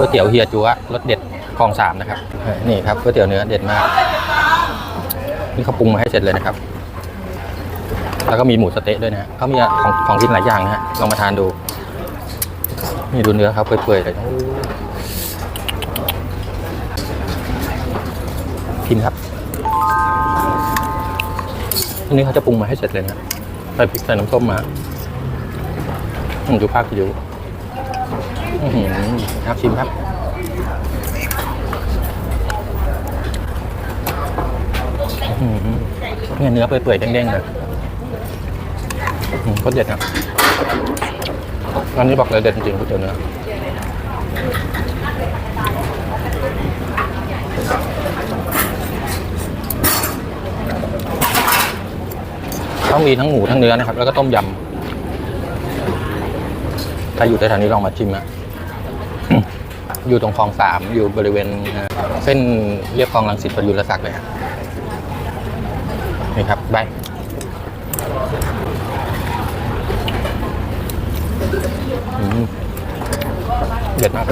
ก๋วยเตี๋ยวเฮียจัวรสเด็ดคลองสามนะครับ นี่ครับก๋วยเตี๋ยวเนื้อเด็ดมากนี่เขาปรุงมาให้เสร็จเลยนะครับ แล้วก็มีหมูสเต๊ะด้วยนะฮะเขามีของของกินหลายอย่างนะฮะลองมาทานดู นี่ดูเนื้อครับเปื่อยๆเลยกินครับอันนี้เขาจะปรุงมาให้เสร็จเลยนะใส่พริกใส่น้ำส้มมาอืมดูภาพคิว อือหือครับชิมครับ อื้อหือเนี่ยเนื้อเปื่อยๆเด้งๆเลยอืมโคตรเด็ดอะอันนี้บอกเลยเด็ดจริงๆก๋วยเตี๋ยวเนื้อต้องมีทั้งหมูทั้งเนื้อนะครับ แล้วก็ต้มยำถ้าอยู่แถวนี้ลองมาชิมอะ อยู่ตรงคลองสามอยู่บริเวณเส้นเรียบคลองลังสิตประยุรศักดิ์เลยครับนี่ครับไปเด็ดมาก